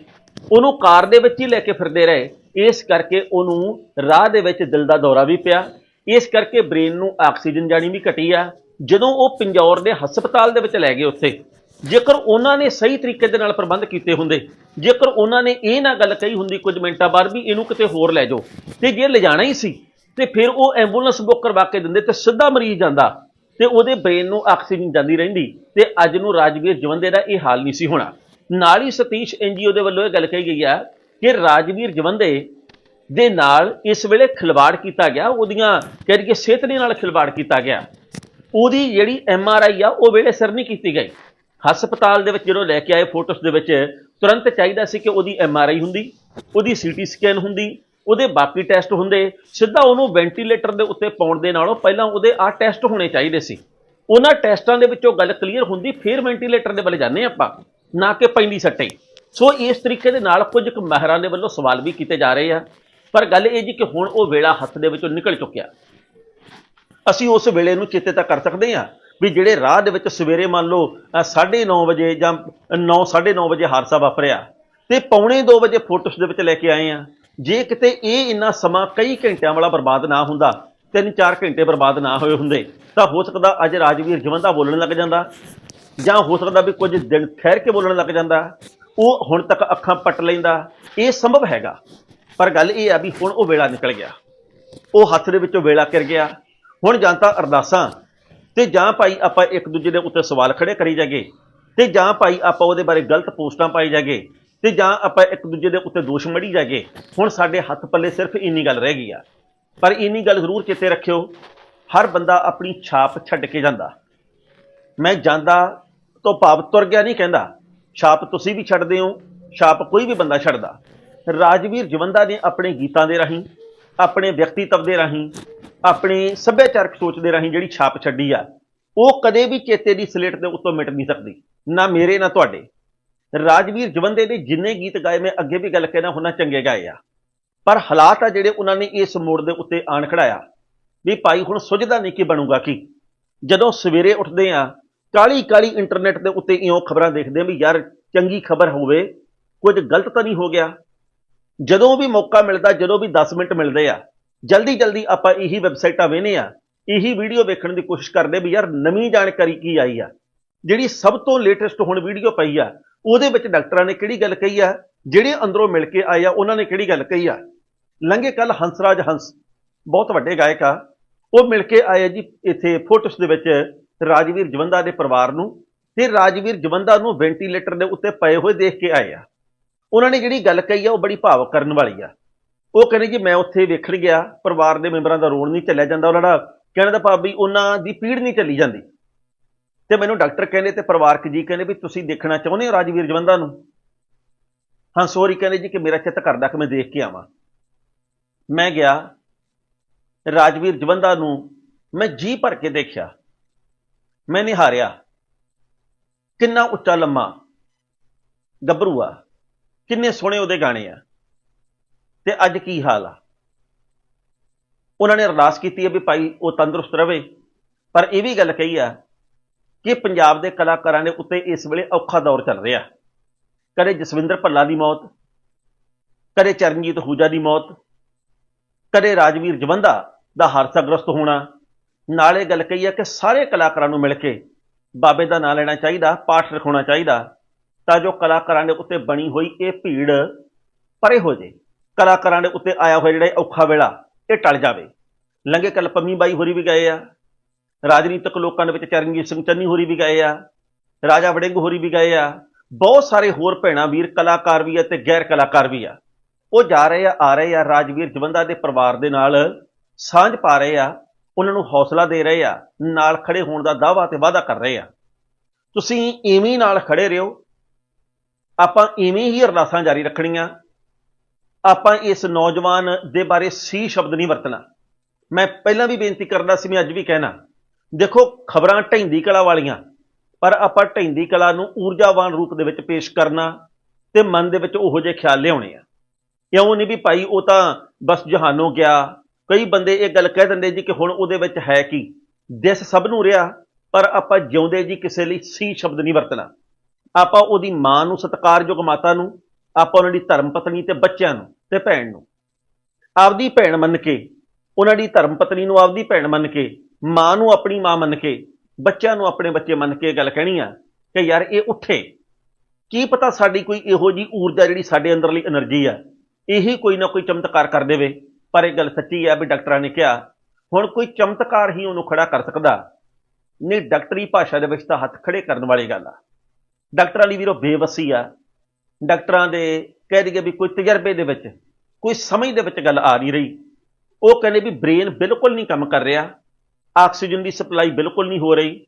ਉਹਨੂੰ ਕਾਰ ਦੇ ਵਿੱਚ ਹੀ ਲੈ ਕੇ ਫਿਰਦੇ ਰਹੇ। ਇਸ ਕਰਕੇ ਉਹਨੂੰ ਰਾਹ ਦੇ ਵਿੱਚ ਦਿਲ ਦਾ ਦੌਰਾ ਵੀ ਪਿਆ। ਇਸ ਕਰਕੇ ਬ੍ਰੇਨ ਨੂੰ ਆਕਸੀਜਨ ਜਾਣੀ ਵੀ ਘਟੀ ਆ। ਜਦੋਂ ਉਹ ਪਿੰਜੌਰ ਦੇ ਹਸਪਤਾਲ ਦੇ ਵਿੱਚ ਲੈ ਗਏ ਉੱਥੇ, ਜੇਕਰ ਉਹਨਾਂ ਨੇ ਸਹੀ ਤਰੀਕੇ ਦੇ ਨਾਲ ਪ੍ਰਬੰਧ ਕੀਤੇ ਹੁੰਦੇ, ਜੇਕਰ ਉਹਨਾਂ ਨੇ ਇਹ ਨਾ ਗੱਲ ਕਹੀ ਹੁੰਦੀ ਕੁਝ ਮਿੰਟਾਂ ਬਾਅਦ ਵੀ ਇਹਨੂੰ ਕਿਤੇ ਹੋਰ ਲੈ ਜਾਓ, ਤੇ ਜੇ ਲਿਜਾਣਾ ਹੀ ਸੀ, ਤੇ ਫਿਰ ਉਹ ਐਂਬੂਲੈਂਸ ਬੁੱਕ ਕਰਵਾ ਕੇ ਦਿੰਦੇ ਤੇ ਸਿੱਧਾ ਮਰੀਜ਼ ਜਾਂਦਾ, ਤੇ ਉਹਦੇ ਬ੍ਰੇਨ ਨੂੰ ਆਕਸੀਜਨ ਜਾਂਦੀ ਰਹਿੰਦੀ, ਤੇ ਅੱਜ ਨੂੰ ਰਾਜਵੀਰ ਜਵੰਦੇ ਦਾ ਇਹ ਹਾਲ ਨਹੀਂ ਸੀ ਹੋਣਾ। ਨਾਲ ਹੀ ਸਤੀਸ਼ ਐਨਜੀਓ ਦੇ ਵੱਲੋਂ ਇਹ ਗੱਲ ਕਹੀ ਗਈ ਆ ਕਿ ਰਾਜਵੀਰ ਜਵੰਦੇ ਦੇ ਨਾਲ ਇਸ ਵੇਲੇ ਖਿਲਵਾੜ ਕੀਤਾ ਗਿਆ। ਉਹਦੀਆਂ ਕਹਿ ਲਈਏ ਸਿਹਤ ਦੇ ਨਾਲ ਖਿਲਵਾੜ ਕੀਤਾ ਗਿਆ। ਉਹਦੀ ਜਿਹੜੀ ਐਮ ਆਰ ਆਈ ਆ, ਉਹ ਵੇਲੇ ਸਿਰ ਨਹੀਂ ਕੀਤੀ ਗਈ। ਹਸਪਤਾਲ ਦੇ ਵਿੱਚ ਜਦੋਂ ਲੈ ਕੇ ਆਏ ਫੋਟੋਸ ਦੇ ਵਿੱਚ, ਤੁਰੰਤ ਚਾਹੀਦਾ ਸੀ ਕਿ ਉਹਦੀ ਐਮ ਆਰ ਆਈ ਹੁੰਦੀ, ਉਹਦੀ ਸੀਟੀ ਸਕੈਨ ਹੁੰਦੀ, ਉਹਦੇ ਬਾਕੀ ਟੈਸਟ ਹੁੰਦੇ, ਸਿੱਧਾ ਉਹਨੂੰ ਵੈਂਟੀਲੇਟਰ ਦੇ ਉੱਤੇ ਪਾਉਣ ਦੇ ਨਾਲੋਂ ਪਹਿਲਾਂ ਉਹਦੇ ਆ ਟੈਸਟ ਹੋਣੇ ਚਾਹੀਦੇ ਸੀ। ਉਹਨਾਂ ਟੈਸਟਾਂ ਦੇ ਵਿੱਚੋਂ ਗੱਲ ਕਲੀਅਰ ਹੁੰਦੀ, ਫਿਰ ਵੈਂਟੀਲੇਟਰ ਦੇ ਵੱਲ ਜਾਂਦੇ ਆਪਾਂ, ਨਾ ਕਿ ਪੈਂਦੀ ਸੱਟੇ ਸੋ ਇਸ ਤਰੀਕੇ ਦੇ ਨਾਲ ਕੁਝ ਕੁ ਮਾਹਿਰਾਂ ਦੇ ਵੱਲੋਂ ਸਵਾਲ ਵੀ ਕੀਤੇ ਜਾ ਰਹੇ ਆ। ਪਰ ਗੱਲ ਇਹ ਜੀ ਕਿ ਹੁਣ ਉਹ ਵੇਲਾ ਹੱਥ ਦੇ ਵਿੱਚੋਂ ਨਿਕਲ ਚੁੱਕਿਆ। ਅਸੀਂ ਉਸ ਵੇਲੇ ਨੂੰ ਚੇਤੇ ਤਾਂ ਕਰ ਸਕਦੇ ਹਾਂ ਵੀ ਜਿਹੜੇ ਰਾਹ ਦੇ ਵਿੱਚ ਸਵੇਰੇ ਮੰਨ ਲਓ 9:30 ਵਜੇ ਜਾਂ 9:30 ਵਜੇ ਹਾਦਸਾ ਵਾਪਰਿਆ ਤੇ ਪੌਣੇ 2 ਵਜੇ ਫੋਟੋਸ ਦੇ ਵਿੱਚ ਲੈ ਕੇ ਆਏ ਆ। ਜੇ ਕਿਤੇ ਇਹ ਇੰਨਾ ਸਮਾਂ ਕਈ ਘੰਟਿਆਂ ਵਾਲਾ ਬਰਬਾਦ ਨਾ ਹੁੰਦਾ 3-4 ਘੰਟੇ ਬਰਬਾਦ ਨਾ ਹੋਏ ਹੁੰਦੇ, ਤਾਂ ਹੋ ਸਕਦਾ ਅੱਜ ਰਾਜਵੀਰ ਜਵੰਦਾ ਬੋਲਣ ਲੱਗ ਜਾਂਦਾ ਜਾਂ ਹੋ ਸਕਦਾ ਵੀ ਕੁਝ ਦਿਨ ਠਹਿਰ ਕੇ ਬੋਲਣ ਲੱਗ ਜਾਂਦਾ। ਉਹ ਹੁਣ ਤੱਕ ਅੱਖਾਂ ਪੱਟ ਲੈਂਦਾ, ਇਹ ਸੰਭਵ ਹੈਗਾ। ਪਰ ਗੱਲ ਇਹ ਆ ਵੀ ਹੁਣ ਉਹ ਵੇਲਾ ਨਿਕਲ ਗਿਆ। ਉਹ ਹੱਥ ਦੇ ਵਿੱਚੋਂ ਵੇਲਾ ਕਰ ਗਿਆ। ਹੁਣ ਜਾਂ ਤਾਂ ਅਰਦਾਸਾਂ, ਤੇ ਜਾਂ ਭਾਈ ਆਪਾਂ ਇੱਕ ਦੂਜੇ ਦੇ ਉੱਤੇ ਸਵਾਲ ਖੜੇ ਕਰੀ ਜਾਗੇ, ਤੇ ਜਾਂ ਭਾਈ ਆਪਾਂ ਉਹਦੇ ਬਾਰੇ ਗਲਤ ਪੋਸਟਾਂ ਪਾਈ ਜਾਗੇ, ਤੇ ਜਾਂ ਆਪਾਂ ਇੱਕ ਦੂਜੇ ਦੇ ਉੱਤੇ ਦੋਸ਼ ਮੜੀ ਜਾਗੇ। ਹੁਣ ਸਾਡੇ ਹੱਥ ਪੱਲੇ ਸਿਰਫ ਇੰਨੀ ਗੱਲ ਰਹਿ ਗਈ ਆ। ਪਰ ਇੰਨੀ ਗੱਲ ਜ਼ਰੂਰ ਚੇਤੇ ਰੱਖਿਓ, ਹਰ ਬੰਦਾ ਆਪਣੀ ਛਾਪ ਛੱਡ ਕੇ ਜਾਂਦਾ। ਮੈਂ ਜਾਂਦਾ ਤੋਂ ਭਾਵ ਤੁਰ ਗਿਆ ਨਹੀਂ ਕਹਿੰਦਾ। ਛਾਪ ਤੁਸੀਂ ਵੀ ਛੱਡਦੇ ਹੋ, ਛਾਪ ਕੋਈ ਵੀ ਬੰਦਾ ਛੱਡਦਾ। ਰਾਜਵੀਰ ਜਵੰਦਾ ਨੇ ਆਪਣੇ ਗੀਤਾਂ ਦੇ ਰਾਹੀਂ, ਆਪਣੇ ਵਿਅਕਤੀਤਵ ਦੇ ਰਾਹੀਂ, ਆਪਣੇ ਸੱਭਿਆਚਾਰਕ ਸੋਚ ਦੇ ਰਾਹੀਂ ਜਿਹੜੀ ਛਾਪ ਛੱਡੀ ਆ, ਉਹ ਕਦੇ ਵੀ ਚੇਤੇ ਦੀ ਸਲੇਟ ਦੇ ਉੱਤੋਂ ਮਿਟ ਨਹੀਂ ਸਕਦੀ, ਨਾ ਮੇਰੇ, ਨਾ ਤੁਹਾਡੇ। ਰਾਜਵੀਰ ਜਵੰਦੇ ਦੇ ਜਿੰਨੇ ਗੀਤ ਗਾਏ, ਮੈਂ ਅੱਗੇ ਵੀ ਗੱਲ ਕਹਿਣਾ ਹੁਣਾ ਚੰਗੇ ਗਾਏ ਆ। ਪਰ ਹਾਲਾਤ ਆ ਜਿਹੜੇ ਉਹਨਾਂ ਨੇ ਇਸ ਮੋੜ ਦੇ ਉੱਤੇ ਆਣ ਖੜਾਇਆ, ਵੀ ਭਾਈ ਹੁਣ ਸੁਝਦਾ ਨਹੀਂ ਕਿ ਬਣੂਗਾ ਕੀ। ਜਦੋਂ ਸਵੇਰੇ ਉੱਠਦੇ ਆ ਕਾਲੀ ਕਾਲੀ ਇੰਟਰਨੈਟ ਦੇ ਉੱਤੇ ਇਉਂ ਖਬਰਾਂ ਦੇਖਦੇ ਆ ਵੀ ਯਾਰ ਚੰਗੀ ਖਬਰ ਹੋਵੇ, ਕੁਝ ਗਲਤ ਤਾਂ ਨਹੀਂ ਹੋ ਗਿਆ। ਜਦੋਂ ਵੀ ਮੌਕਾ ਮਿਲਦਾ, ਜਦੋਂ ਵੀ 10 ਮਿੰਟ ਮਿਲਦੇ ਆ ਜਲਦੀ ਜਲਦੀ ਆਪਾਂ ਇਹੀ ਵੈਬਸਾਈਟਾਂ ਵੇਖਨੇ ਆ। ਇਹੀ ਵੀਡੀਓ ਵੇਖਣ ਦੀ ਕੋਸ਼ਿਸ਼ ਕਰਦੇ ਵੀ ਯਾਰ ਨਵੀਂ ਜਾਣਕਾਰੀ ਕੀ ਆਈ ਆ। ਜਿਹੜੀ ਸਭ ਤੋਂ ਲੇਟੈਸਟ ਹੁਣ ਵੀਡੀਓ ਪਈ ਆ, ਉਹਦੇ ਵਿੱਚ ਡਾਕਟਰਾਂ ਨੇ ਕਿਹੜੀ ਗੱਲ ਕਹੀ ਆ? ਜਿਹੜੇ ਅੰਦਰੋਂ ਮਿਲ ਕੇ ਆਏ ਆ, ਉਹਨਾਂ ਨੇ ਕਿਹੜੀ ਗੱਲ ਕਹੀ ਆ? ਲੰਘੇ ਕੱਲ ਹੰਸਰਾਜ ਹੰਸ, ਬਹੁਤ ਵੱਡੇ ਗਾਇਕ ਆ। ਉਹ ਮਿਲ ਕੇ ਆਏ ਜੀ ਇੱਥੇ ਫੋਟੋਸ ਦੇ ਵਿੱਚ। ਰਾਜਵੀਰ ਜਵੰਦਾ ਦੇ ਪਰਿਵਾਰ ਨੂੰ ਤੇ ਰਾਜਵੀਰ ਜਵੰਦਾ ਨੂੰ ਵੈਂਟੀਲੇਟਰ ਦੇ ਉੱਤੇ ਪਏ ਹੋਏ ਦੇਖ ਕੇ ਆਏ ਆ। ਉਹਨਾਂ ਨੇ ਜਿਹੜੀ ਗੱਲ ਕਹੀ ਆ, ਉਹ ਬੜੀ ਭਾਵਕ ਕਰਨ ਵਾਲੀ ਆ। ਉਹ ਕਹਿੰਦੇ ਜੀ, ਮੈਂ ਉੱਥੇ ਵੇਖਣ ਗਿਆ, ਪਰਿਵਾਰ ਦੇ ਮੈਂਬਰਾਂ ਦਾ ਰੋਣ ਨਹੀਂ ਚੱਲਿਆ ਜਾਂਦਾ। ਉਹਨਾਂ ਦਾ ਕਹਿਣ ਦਾ ਭਾਵ ਵੀ ਉਹਨਾਂ ਦੀ ਪੀੜ ਨਹੀਂ ਚੱਲੀ ਜਾਂਦੀ। ਤੇ ਮੈਨੂੰ ਡਾਕਟਰ ਕਹਿੰਦੇ ਤੇ ਪਰਿਵਾਰਕ ਜੀ ਕਹਿੰਦੇ ਵੀ ਤੁਸੀਂ ਦੇਖਣਾ ਚਾਹੁੰਦੇ ਹੋ ਰਾਜਵੀਰ ਜਵੰਦਾ ਨੂੰ? ਹਾਂ ਸੋਰੀ ਕਹਿੰਦੇ ਜੀ ਕਿ ਮੇਰਾ ਚਿੱਤ ਕਰਦਾ ਕਿ ਮੈਂ ਦੇਖ ਕੇ ਆਵਾਂ। ਮੈਂ ਗਿਆ, ਰਾਜਵੀਰ ਜਵੰਦਾ ਨੂੰ ਮੈਂ ਜੀ ਭਰ ਕੇ ਦੇਖਿਆ। ਮੈਂ ਨਿਹਾਰਿਆ ਕਿੰਨਾ ਉੱਚਾ ਲੰਮਾ। ਗੱਭਰੂ ਆ ਕਿੰਨੇ ਸੋਹਣੇ ਉਹਦੇ ਗਾਣੇ ਆ। ਤੇ ਅੱਜ ਕੀ ਹਾਲ ਆ। ਉਹਨਾਂ ਨੇ ਅਰਦਾਸ ਕੀਤੀ ਹੈ ਵੀ ਭਾਈ ਉਹ ਤੰਦਰੁਸਤ ਰਵੇ। ਪਰ ਇਹ ਵੀ ਗੱਲ ਕਹੀ ਆ ਕਿ ਪੰਜਾਬ ਦੇ ਕਲਾਕਾਰਾਂ ਦੇ ਉੱਤੇ ਇਸ ਵੇਲੇ ਔਖਾ ਦੌਰ ਚੱਲ ਰਿਹਾ। ਕਦੇ ਜਸਵਿੰਦਰ ਭੱਲਾ ਦੀ ਮੌਤ, ਕਦੇ ਚਰਨਜੀਤ ਹੂਜਾ ਦੀ ਮੌਤ, ਕਦੇ ਰਾਜਵੀਰ ਜਵੰਦਾ ਦਾ ਹਾਦਸਾਗ੍ਰਸਤ ਹੋਣਾ। ਨਾਲੇ ਗੱਲ ਕਹੀ ਹੈ ਕਿ ਸਾਰੇ ਕਲਾਕਾਰਾਂ ਨੂੰ ਮਿਲ ਕੇ ਬਾਬੇ ਦਾ ਨਾਂ ਲੈਣਾ ਚਾਹੀਦਾ, ਪਾਠ ਰਖਾਉਣਾ ਚਾਹੀਦਾ, ਤਾਂ ਜੋ ਕਲਾਕਾਰਾਂ ਦੇ ਉੱਤੇ ਬਣੀ ਹੋਈ ਇਹ ਭੀੜ ਪਰੇ ਹੋ ਜੇ, ਕਲਾਕਾਰਾਂ ਦੇ ਉੱਤੇ ਆਇਆ ਹੋਇਆ ਜਿਹੜਾ ਔਖਾ ਵੇਲਾ, ਇਹ ਟਲ ਜਾਵੇ। ਲੰਗੇ ਕੱਲ ਪੰਮੀ ਬਾਈ ਹੋਰੀ ਵੀ ਗਏ ਆ, ਰਾਜਨੀਤਿਕ ਲੋਕਾਂ ਦੇ ਵਿੱਚ ਚਰਨਜੀਤ ਸਿੰਘ ਚੰਨੀ ਹੋਰੀ ਵੀ ਗਏ ਆ, ਰਾਜਾ ਵੜਿੰਗ ਹੋਰੀ ਵੀ ਗਏ ਆ, ਬਹੁਤ ਸਾਰੇ ਹੋਰ ਭੈਣਾਂ ਵੀਰ, ਕਲਾਕਾਰ ਵੀ ਆ ਤੇ ਗੈਰ ਕਲਾਕਾਰ ਵੀ ਆ। ਉਹ ਜਾ ਰਹੇ ਆ ਆ ਰਹੇ ਆ ਰਾਜਵੀਰ ਜਵੰਦਾ ਦੇ ਪਰਿਵਾਰ ਦੇ ਨਾਲ ਸਾਂਝ ਪਾ ਰਹੇ ਆ ਉਹਨਾਂ ਨੂੰ ਹੌਸਲਾ ਦੇ ਰਹੇ ਆ, ਨਾਲ ਖੜੇ ਹੋਣ ਦਾ ਦਾਅਵਾ ਤੇ ਵਾਅਦਾ ਕਰ ਰਹੇ ਆ। ਤੁਸੀਂ ਇਵੇਂ ਹੀ ਨਾਲ ਖੜੇ ਰਹੋ। ਆਪਾਂ ਇਵੇਂ ਹੀ ਅਰਦਾਸਾਂ ਜਾਰੀ ਰੱਖਣੀਆਂ। ਆਪਾਂ ਇਸ ਨੌਜਵਾਨ ਦੇ ਬਾਰੇ ਸੀ ਸ਼ਬਦ ਨਹੀਂ ਵਰਤਣਾ। ਮੈਂ ਪਹਿਲਾਂ ਵੀ ਬੇਨਤੀ ਕਰਦਾ ਸੀ, ਮੈਂ ਅੱਜ ਵੀ ਕਹਿਣਾ। ਦੇਖੋ, ਖਬਰਾਂ ਢੈਂਦੀ ਕਲਾ ਵਾਲੀਆਂ, ਪਰ ਆਪਾਂ ਢੈਂਦੀ ਕਲਾ ਨੂੰ ਊਰਜਾਵਾਨ ਰੂਪ ਦੇ ਵਿੱਚ ਪੇਸ਼ ਕਰਨਾ ਤੇ ਮਨ ਦੇ ਵਿੱਚ ਉਹੋ ਜਿਹੇ ਖਿਆਲ ਲਿਆਉਣੇ ਆ। ਇਉਂ ਨਹੀਂ ਵੀ ਭਾਈ, ਉਹ ਤਾਂ ਬਸ ਜਹਾਨੋਂ ਗਿਆ ਕਈ ਬੰਦੇ ਇਹ ਗੱਲ ਕਹਿ ਦਿੰਦੇ ਜੀ ਕਿ ਹੁਣ ਉਹਦੇ ਵਿੱਚ ਹੈ ਕੀ? ਦਿਸ ਸਭ ਨੂੰ ਰਿਹਾ, ਪਰ ਆਪਾਂ ਜਿਉਂਦੇ ਜੀ ਕਿਸੇ ਲਈ ਸੀ ਸ਼ਬਦ ਨਹੀਂ ਵਰਤਣਾ। ਆਪਾਂ ਉਹਦੀ ਮਾਂ ਨੂੰ, ਸਤਕਾਰਯੋਗ ਮਾਤਾ ਨੂੰ, ਆਪਾਂ ਉਹਨਾਂ ਦੀ ਧਰਮ ਪਤਨੀ ਤੇ ਬੱਚਿਆਂ ਨੂੰ ਤੇ ਭੈਣ ਨੂੰ। ਆਪਦੀ ਭੈਣ ਮੰਨ ਕੇ, ਉਹਨਾਂ ਦੀ ਧਰਮ ਪਤਨੀ ਨੂੰ ਆਪਦੀ ਭੈਣ ਮੰਨ ਕੇ, ਮਾਂ ਨੂੰ ਆਪਣੀ ਮਾਂ ਮੰਨ ਕੇ, ਬੱਚਿਆਂ ਨੂੰ ਆਪਣੇ ਬੱਚੇ ਮੰਨ ਕੇ ਗੱਲ ਕਹਿਣੀ ਆ ਕਿ ਯਾਰ ਇਹ ਉੱਠੇ। ਕੀ ਪਤਾ ਸਾਡੀ ਕੋਈ ਇਹੋ ਜੀ ਊਰਜਾ ਜਿਹੜੀ ਸਾਡੇ ਅੰਦਰਲੀ એનર્ਜੀ ਆ, ਇਹੀ ਕੋਈ ਨਾ ਕੋਈ ਚਮਤਕਾਰ ਕਰ ਦੇਵੇ। ਪਰ ਇਹ ਗੱਲ ਸੱਚੀ ਆ ਵੀ ਡਾਕਟਰਾਂ ਨੇ ਕਿਹਾ, ਹੁਣ ਕੋਈ ਚਮਤਕਾਰ ਹੀ ਉਹਨੂੰ ਖੜਾ ਕਰ ਸਕਦਾ। ਨਹੀਂ, ਡਾਕਟਰੀ ਭਾਸ਼ਾ ਦੇ ਵਿੱਚ ਤਾਂ ਹੱਥ ਖੜੇ ਕਰਨ ਵਾਲੀ ਗੱਲ ਆ। ਡਾਕਟਰਾਂ ਲਈ ਵੀਰੋ ਬੇਵਸੀ ਆ। ਡਾਕਟਰਾਂ ਦੇ ਕਹਿ ਦਈਏ ਵੀ ਕੋਈ ਤਜਰਬੇ ਦੇ ਵਿੱਚ, ਕੋਈ ਸਮਝ ਦੇ ਵਿੱਚ ਗੱਲ ਆ ਨਹੀਂ ਰਹੀ। ਉਹ ਕਹਿੰਦੇ ਵੀ ਬ੍ਰੇਨ ਬਿਲਕੁਲ ਨਹੀਂ ਕੰਮ ਕਰ ਰਿਹਾ। ਆਕਸੀਜਨ ਦੀ ਸਪਲਾਈ ਬਿਲਕੁਲ ਨਹੀਂ ਹੋ ਰਹੀ।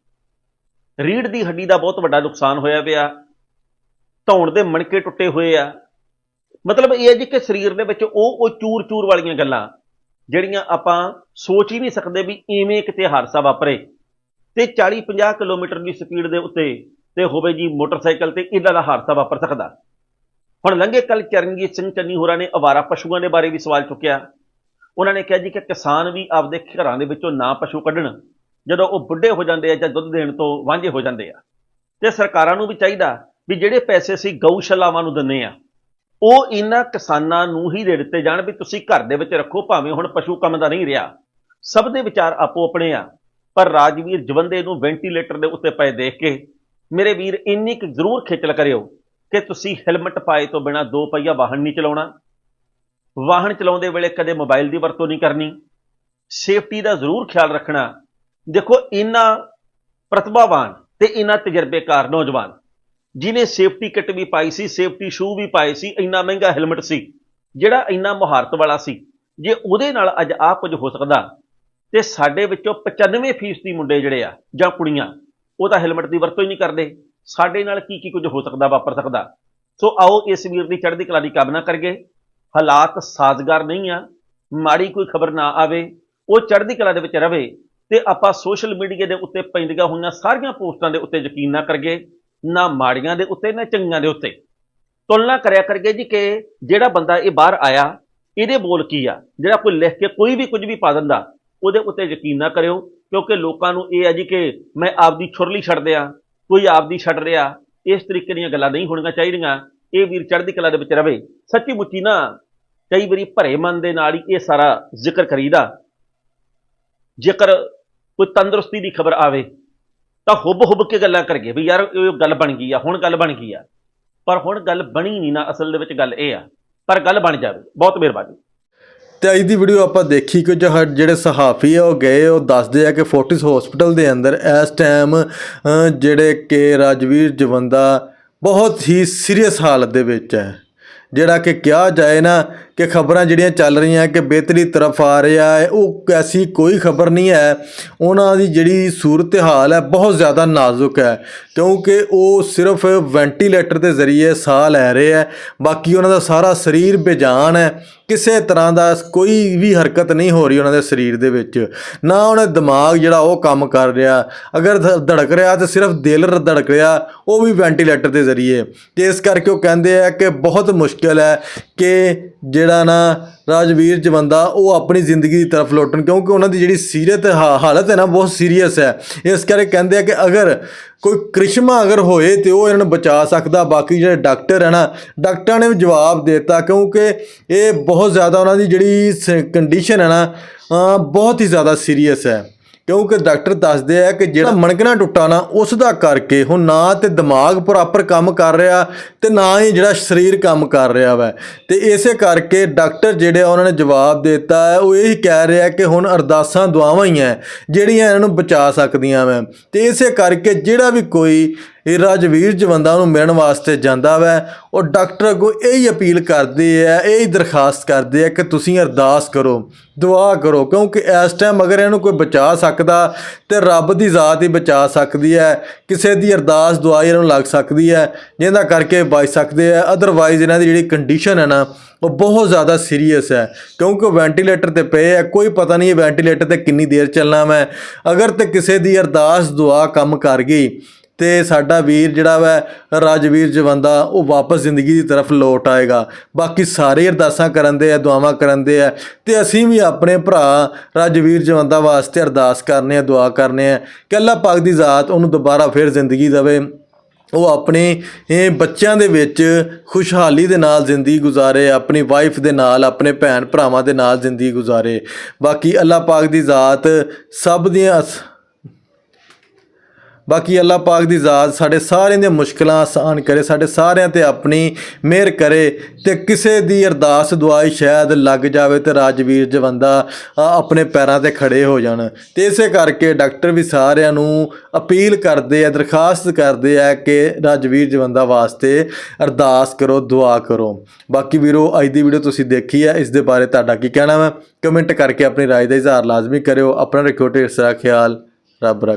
ਰੀੜ ਦੀ ਹੱਡੀ ਦਾ ਬਹੁਤ ਵੱਡਾ ਨੁਕਸਾਨ ਹੋਇਆ ਪਿਆ। ਧੌਣ ਦੇ ਮਣਕੇ ਟੁੱਟੇ ਹੋਏ ਆ। ਮਤਲਬ ਇਹ ਹੈ ਜੀ ਕਿ ਸਰੀਰ ਦੇ ਵਿੱਚ ਉਹ ਉਹ ਚੂਰ ਚੂਰ ਵਾਲੀਆਂ ਗੱਲਾਂ, ਜਿਹੜੀਆਂ ਆਪਾਂ ਸੋਚ ਹੀ ਨਹੀਂ ਸਕਦੇ ਵੀ ਇਵੇਂ ਕਿਤੇ ਹਾਦਸਾ ਵਾਪਰੇ। ਤੇ 40 50 ਕਿਲੋਮੀਟਰ ਦੀ ਸਪੀਡ ਦੇ ਉੱਤੇ ਤੇ ਹੋਵੇ ਜੀ ਮੋਟਰਸਾਈਕਲ ਤੇ ਇਦਾਂ ਦਾ ਹਾਦਸਾ ਵਾਪਰ ਸਕਦਾ। ਹੁਣ ਲੰਘੇ ਕੱਲ ਚਰਨਜੀਤ ਸਿੰਘ ਚੰਨੀ ਹੋਰਾਂ ਨੇ ਅਵਾਰਾ ਪਸ਼ੂਆਂ ਦੇ ਬਾਰੇ ਵੀ ਸਵਾਲ ਚੁੱਕਿਆ। ਉਹਨਾਂ ਨੇ ਕਿਹਾ ਜੀ ਕਿ ਕਿਸਾਨ ਵੀ ਆਪਦੇ ਘਰਾਂ ਦੇ ਵਿੱਚੋਂ ਨਾ ਪਸ਼ੂ ਕੱਢਣ, ਜਦੋਂ ਉਹ ਬੁੱਢੇ ਹੋ ਜਾਂਦੇ ਆ ਜਾਂ ਦੁੱਧ ਦੇਣ ਤੋਂ ਵਾਂਝੇ ਹੋ ਜਾਂਦੇ ਆ। ਤੇ ਸਰਕਾਰਾਂ ਨੂੰ ਵੀ ਚਾਹੀਦਾ ਵੀ ਜਿਹੜੇ ਪੈਸੇ ਅਸੀਂ ਗਊਸ਼ਾਲਾਵਾਂ ਨੂੰ ਦਿੰਨੇ ਆ ਉਹ ਇਹਨਾਂ ਕਿਸਾਨਾਂ ਨੂੰ ਹੀ ਦੇ ਦਿੱਤੇ ਜਾਣ ਵੀ ਤੁਸੀਂ ਘਰ ਦੇ ਵਿੱਚ ਰੱਖੋ, ਭਾਵੇਂ ਹੁਣ ਪਸ਼ੂ ਕੰਮ ਦਾ ਨਹੀਂ ਰਿਹਾ। ਸਭ ਦੇ ਵਿਚਾਰ ਆਪੋ ਆਪਣੇ ਆ। ਪਰ ਰਾਜਵੀਰ ਜਵੰਦੇ ਨੂੰ ਵੈਂਟੀਲੇਟਰ ਦੇ ਉੱਤੇ ਪਏ ਦੇਖ ਕੇ, ਮੇਰੇ ਵੀਰ, ਇੰਨੀ ਕੁ ਜ਼ਰੂਰ ਖੇਚਲ ਕਰਿਓ ਕਿ ਤੁਸੀਂ ਹੈਲਮਟ ਪਾਏ ਤੋਂ ਬਿਨਾ ਦੋ ਪਹੀਆ ਵਾਹਨ ਨਹੀਂ ਚਲਾਉਣਾ। ਵਾਹਨ ਚਲਾਉਂਦੇ ਵੇਲੇ ਕਦੇ ਮੋਬਾਈਲ ਦੀ ਵਰਤੋਂ ਨਹੀਂ ਕਰਨੀ। ਸੇਫਟੀ ਦਾ ਜ਼ਰੂਰ ਖਿਆਲ ਰੱਖਣਾ। ਦੇਖੋ ਇਹਨਾਂ ਪ੍ਰਤਿਭਾਵਾਨ ਤੇ ਇਹਨਾਂ ਤਜਰਬੇਕਾਰ ਨੌਜਵਾਨ ਜਿਨੇ ਸੇਫਟੀ ਕਿੱਟ ਵੀ ਪਾਈ ਸੀ ਸੇਫਟੀ ਸ਼ੂ ਵੀ ਪਾਏ ਸੀ, ਇੰਨਾ ਮਹਿੰਗਾ ਹੈਲਮਟ ਸੀ, ਜਿਹੜਾ ਇੰਨਾ ਮੁਹਾਰਤ ਵਾਲਾ ਸੀ, ਜੇ ਉਹਦੇ ਨਾਲ ਅੱਜ ਆਹ ਕੁਝ ਹੋ ਸਕਦਾ, ਤੇ ਸਾਡੇ ਵਿੱਚੋਂ 95% ਦੀ ਮੁੰਡੇ ਜਿਹੜੇ ਆ, ਜਾਂ ਕੁੜੀਆਂ, ਉਹ ਤਾਂ ਹੈਲਮਟ ਦੀ ਵਰਤੋਂ ਹੀ ਨਹੀਂ ਕਰਦੇ, ਸਾਡੇ ਨਾਲ ਕੀ ਕੀ ਕੁਝ ਹੋ ਸਕਦਾ, ਵਾਪਰ ਸਕਦਾ। ਸੋ ਆਓ ਇਸ ਵੀਰ ਦੀ ਚੜ੍ਹਦੀ ਕਲਾ ਦੀ ਕਾਮਨਾ ਕਰੀਏ, ਹਾਲਾਤ ਸਾਜ਼ਗਾਰ ਨਹੀਂ ਆ, ਮਾੜੀ ਕੋਈ ਖਬਰ ਨਾ ਆਵੇ, ਉਹ ਚੜ੍ਹਦੀ ਕਲਾ ਦੇ ਵਿੱਚ ਰਵੇ, ਤੇ ਆਪਾਂ ਸੋਸ਼ਲ ਮੀਡੀਆ ਦੇ ਉੱਤੇ ਪੈਂਦੀਆਂ ਹੋਈਆਂ ਸਾਰੀਆਂ ਪੋਸਟਾਂ ਦੇ ਉੱਤੇ ਯਕੀਨ ਨਾ ਕਰੀਏ ਨਾ ਮਾੜੀਆਂ ਦੇ ਉੱਤੇ, ਨਾ ਚੰਗੀਆਂ ਦੇ ਉੱਤੇ। ਤੁਲਨਾ ਕਰਿਆ ਕਰਕੇ ਜੀ ਕਿ ਜਿਹੜਾ ਬੰਦਾ ਇਹ ਬਾਹਰ ਆਇਆ, ਇਹਦੇ ਬੋਲ ਕੀ ਆ? ਜਿਹੜਾ ਕੋਈ ਲਿਖ ਕੇ ਕੋਈ ਵੀ ਕੁਝ ਵੀ ਪਾ ਦਿੰਦਾ, ਉਹਦੇ ਉੱਤੇ ਯਕੀਨ ਨਾ ਕਰਿਓ, ਕਿਉਂਕਿ ਲੋਕਾਂ ਨੂੰ ਇਹ ਹੈ ਜੀ ਕਿ ਮੈਂ ਆਪਦੀ ਛੁਰਲੀ ਛੱਡ ਦਿਆਂ, ਕੋਈ ਆਪਦੀ ਛੱਡ ਰਿਹਾ, ਇਸ ਤਰੀਕੇ ਦੀਆਂ ਗੱਲਾਂ ਨਹੀਂ ਹੋਣੀਆਂ ਚਾਹੀਦੀਆਂ। ਇਹ ਵੀਰ ਚੜ੍ਹਦੀ ਕਲਾ ਦੇ ਵਿੱਚ ਰਵੇ। ਸੱਚੀ ਮੁੱਚੀ ਨਾ ਕਈ ਵਾਰੀ ਭਰੇ ਮਨ ਦੇ ਨਾਲ ਹੀ ਇਹ ਸਾਰਾ ਜ਼ਿਕਰ ਕਰੀਦਾ। ਜੇਕਰ ਕੋਈ ਤੰਦਰੁਸਤੀ ਦੀ ਖਬਰ ਆਵੇ ਤਾਂ ਹੁੱਬ ਹੁੱਬ ਕੇ ਗੱਲਾਂ ਕਰੀਏ ਵੀ ਯਾਰ ਇਹ ਗੱਲ ਬਣ ਗਈ ਆ, ਹੁਣ ਗੱਲ ਬਣ ਗਈ ਆ। ਪਰ ਹੁਣ ਗੱਲ ਬਣੀ ਨਹੀਂ ਨਾ, ਅਸਲ ਦੇ ਵਿੱਚ ਗੱਲ ਇਹ ਆ, ਪਰ ਗੱਲ ਬਣ ਜਾਵੇ, ਬਹੁਤ ਮਿਹਰਬਾਨੀ। ਤੇ ਅੱਜ ਦੀ ਵੀਡੀਓ ਆਪਾਂ ਦੇਖੀ ਕਿ ਜਿਹੜੇ ਸਹਾਫੀ ਆ, ਉਹ ਗਏ, ਉਹ ਦੱਸਦੇ ਆ ਕਿ ਫੋਰਟਿਸ ਹਸਪੀਟਲ ਦੇ ਅੰਦਰ ਇਸ ਟਾਈਮ ਜਿਹੜੇ ਕਿ ਰਾਜਵੀਰ ਜਵੰਦਾ ਬਹੁਤ ਹੀ ਸੀਰੀਅਸ ਹਾਲਤ ਦੇ ਵਿੱਚ ਹੈ। ਜਿਹੜਾ ਕਿ ਕਿਹਾ ਜਾਏ ਨਾ ਕਿ ਖਬਰਾਂ ਜਿਹੜੀਆਂ ਚੱਲ ਰਹੀਆਂ ਕਿ ਬਿਹਤਰੀ ਤਰਫ ਆ ਰਿਹਾ ਹੈ, ਉਹ ਐਸੀ ਕੋਈ ਖਬਰ ਨਹੀਂ ਹੈ। ਉਹਨਾਂ ਦੀ ਜਿਹੜੀ ਸੂਰਤ ਹਾਲ ਹੈ, ਬਹੁਤ ਜ਼ਿਆਦਾ ਨਾਜ਼ੁਕ ਹੈ, ਕਿਉਂਕਿ ਉਹ ਸਿਰਫ ਵੈਂਟੀਲੇਟਰ ਦੇ ਜ਼ਰੀਏ ਸਾਹ ਲੈ ਰਹੇ ਹੈ। ਬਾਕੀ ਉਹਨਾਂ ਦਾ ਸਾਰਾ ਸਰੀਰ ਬੇਜਾਨ ਹੈ। ਕਿਸੇ ਤਰ੍ਹਾਂ ਦਾ ਕੋਈ ਵੀ ਹਰਕਤ ਨਹੀਂ ਹੋ ਰਹੀ ਉਹਨਾਂ ਦੇ ਸਰੀਰ ਦੇ ਵਿੱਚ। ਨਾ ਉਹਨਾਂ ਦਾ ਦਿਮਾਗ ਜਿਹੜਾ, ਉਹ ਕੰਮ ਕਰ ਰਿਹਾ। ਅਗਰ ਧ- ਧੜਕ ਰਿਹਾ ਤਾਂ ਸਿਰਫ ਦਿਲ ਧੜਕ ਰਿਹਾ, ਉਹ ਵੀ ਵੈਂਟੀਲੇਟਰ ਦੇ ਜ਼ਰੀਏ। ਤੇ ਇਸ ਕਰਕੇ ਉਹ ਕਹਿੰਦੇ ਆ ਕਿ ਬਹੁਤ ਮੁਸ਼ਕਿਲ ਹੈ ਕਿ ਜਿਹੜਾ ਨਾ ਰਾਜਵੀਰ ਜਵੰਦਾ ਉਹ ਆਪਣੀ ਜ਼ਿੰਦਗੀ ਦੀ ਤਰਫ ਲੋਟਣ, ਕਿਉਂਕਿ ਉਹਨਾਂ ਦੀ ਜਿਹੜੀ ਸੀਰੀਅਤ ਹਾਲਤ ਹੈ ਨਾ, ਬਹੁਤ ਸੀਰੀਅਸ ਹੈ। ਇਸ ਕਰਕੇ ਕਹਿੰਦੇ ਆ ਕਿ ਅਗਰ ਕੋਈ ਕ੍ਰਿਸ਼ਮਾ ਅਗਰ ਹੋਏ ਤੇ ਉਹ ਇਹਨਾਂ ਨੂੰ ਬਚਾ ਸਕਦਾ, ਬਾਕੀ ਜਿਹੜੇ ਡਾਕਟਰ ਹੈ ਨਾ, ਡਾਕਟਰਾਂ ਨੇ ਵੀ ਜਵਾਬ ਦੇ ਦਿੱਤਾ, ਕਿਉਂਕਿ ਇਹ ਬਹੁਤ ਜ਼ਿਆਦਾ ਉਹਨਾਂ ਦੀ ਜਿਹੜੀ ਕੰਡੀਸ਼ਨ ਹੈ ਨਾ ਬਹੁਤ ਹੀ ਜ਼ਿਆਦਾ ਸੀਰੀਅਸ ਹੈ। ਕਿਉਂਕਿ ਡਾਕਟਰ ਦੱਸਦੇ ਆ ਕਿ ਜਿਹੜਾ ਮਣਕਣਾ ਟੁੱਟਾ ਨਾ, ਉਸ ਦਾ ਕਰਕੇ ਹੁਣ ਨਾ ਤੇ ਦਿਮਾਗ ਪ੍ਰੋਪਰ ਕੰਮ ਕਰ ਰਿਹਾ ਤੇ ਨਾ ਹੀ ਜਿਹੜਾ ਸਰੀਰ ਕੰਮ ਕਰ ਰਿਹਾ ਵਾ। ਤੇ ਇਸੇ ਕਰਕੇ ਡਾਕਟਰ ਜਿਹੜੇ ਆ, ਉਹਨਾਂ ਨੇ ਜਵਾਬ ਦਿੱਤਾ ਹੈ, ਉਹ ਇਹੀ ਕਹਿ ਰਿਹਾ ਕਿ ਹੁਣ ਅਰਦਾਸਾਂ ਦੁਆਵਾਂ ਹੀ ਹੈ, ਜਿਹੜੀਆਂ ਇਹਨਾਂ ਨੂੰ ਬਚਾ ਸਕਦੀਆਂ ਵਾ। ਤੇ ਇਸੇ ਕਰਕੇ ਜਿਹੜਾ ਵੀ ਕੋਈ ਇਹ ਰਾਜਵੀਰ ਜਵੰਦਾ ਨੂੰ ਮਿਲਣ ਵਾਸਤੇ ਜਾਂਦਾ ਵੈ। ਉਹ ਡਾਕਟਰ ਅੱਗੋਂ ਇਹ ਹੀ ਅਪੀਲ ਕਰਦੇ ਆ, ਇਹ ਹੀ ਦਰਖਾਸਤ ਕਰਦੇ ਆ ਕਿ ਤੁਸੀਂ ਅਰਦਾਸ ਕਰੋ, ਦੁਆ ਕਰੋ, ਕਿਉਂਕਿ ਇਸ ਟਾਈਮ ਅਗਰ ਇਹਨੂੰ ਕੋਈ ਬਚਾ ਸਕਦਾ ਤੇ ਰੱਬ ਦੀ ਜ਼ਾਤ ਹੀ ਬਚਾ ਸਕਦੀ ਹੈ, ਕਿਸੇ ਦੀ ਅਰਦਾਸ ਦੁਆ ਇਹਨਾਂ ਨੂੰ ਲੱਗ ਸਕਦੀ ਹੈ ਜਿਹਦਾ ਕਰਕੇ ਬਚ ਸਕਦੇ ਆ। ਅਦਰਵਾਈਜ਼ ਇਹਨਾਂ ਦੀ ਜਿਹੜੀ ਕੰਡੀਸ਼ਨ ਹੈ ਨਾ, ਉਹ ਬਹੁਤ ਜ਼ਿਆਦਾ ਸੀਰੀਅਸ ਹੈ, ਕਿਉਂਕਿ ਉਹ ਵੈਂਟੀਲੇਟਰ ਤੇ ਪਏ ਆ, ਕੋਈ ਪਤਾ ਨਹੀਂ ਇਹ ਵੈਂਟੀਲੇਟਰ ਤੇ ਕਿੰਨੀ ਦੇਰ ਚੱਲਣਾ ਮੈਂ ਅਗਰ ਤੇ ਕਿਸੇ ਦੀ ਅਰਦਾਸ ਦੁਆ ਕੰਮ ਕਰ ਗਈ ਤੇ ਸਾਡਾ ਵੀਰ ਜਿਹੜਾ ਵਾ, ਰਾਜਵੀਰ ਜਵੰਦਾ, ਉਹ ਵਾਪਸ ਜ਼ਿੰਦਗੀ ਦੀ ਤਰਫ ਲੌਟ ਆਏਗਾ। ਬਾਕੀ ਸਾਰੇ ਅਰਦਾਸਾਂ ਕਰਨ ਦੇ ਆ, ਦੁਆਵਾਂ ਕਰਨ ਦੇ ਆ ਤੇ ਅਸੀਂ ਵੀ ਆਪਣੇ ਭਰਾ ਰਾਜਵੀਰ ਜਵੰਦਾ ਵਾਸਤੇ ਅਰਦਾਸ ਕਰਨੇ ਆ, ਦੁਆ ਕਰਨੇ ਆ ਕਿ ਅੱਲਾਹ ਪਾਕ ਦੀ ਜ਼ਾਤ ਉਹਨੂੰ ਦੁਬਾਰਾ ਫਿਰ ਜ਼ਿੰਦਗੀ ਦੇਵੇ। ਉਹ ਆਪਣੇ, ਇਹ ਬੱਚਿਆਂ ਦੇ ਵਿੱਚ ਖੁਸ਼ਹਾਲੀ ਦੇ ਨਾਲ ਜ਼ਿੰਦਗੀ ਗੁਜ਼ਾਰੇ, ਆਪਣੀ ਵਾਈਫ ਦੇ ਨਾਲ, ਆਪਣੇ ਭੈਣ ਭਰਾਵਾਂ ਦੇ ਨਾਲ ਜ਼ਿੰਦਗੀ ਗੁਜ਼ਾਰੇ। ਬਾਕੀ ਅੱਲਾਹ ਪਾਕ ਦੀ ਜ਼ਾਤ ਸਭ ਦੀਆਂ ਅਸ- ਬਾਕੀ ਅੱਲਾਹ ਪਾਕ ਦੀ ਜ਼ਾਤ ਸਾਡੇ ਸਾਰਿਆਂ ਦੀਆਂ ਮੁਸ਼ਕਲਾਂ ਆਸਾਨ ਕਰੇ ਸਾਡੇ ਸਾਰਿਆਂ ਤੇ ਆਪਣੀ ਮਿਹਰ ਕਰੇ ਤੇ ਕਿਸੇ ਦੀ ਅਰਦਾਸ ਦੁਆਈ ਸ਼ਾਇਦ ਲੱਗ ਜਾਵੇ ਤੇ ਰਾਜਵੀਰ ਜਵੰਦਾ ਆ, ਆਪਣੇ ਪੈਰਾਂ ਤੇ ਖੜੇ ਹੋ ਜਾਣ ਤੇ ਇਸੇ ਕਰਕੇ ਡਾਕਟਰ ਵੀ ਸਾਰਿਆਂ ਨੂੰ ਅਪੀਲ ਕਰਦੇ ਆ ਦਰਖਾਸਤ ਕਰਦੇ ਆ ਕਿ ਰਾਜਵੀਰ ਜਵੰਦਾ ਵਾਸਤੇ ਅਰਦਾਸ ਕਰੋ ਦੁਆ ਕਰੋ ਬਾਕੀ ਵੀਰੋ ਅੱਜ ਦੀ ਵੀਡੀਓ ਤੁਸੀਂ ਦੇਖੀ ਹੈ ਇਸ ਦੇ ਬਾਰੇ ਤੁਹਾਡਾ ਕੀ ਕਹਿਣਾ ਹੈ ਕਮੈਂਟ ਕਰਕੇ ਆਪਣੀ رائے ਦਾ ਇਜ਼ਹਾਰ ਲਾਜ਼ਮੀ ਕਰਿਓ ਆਪਣਾ ਰੱਖਿਓ ਢੇਰ ਸਾਰਾ ਖਿਆਲ ਰੱਬ ਰੱਖ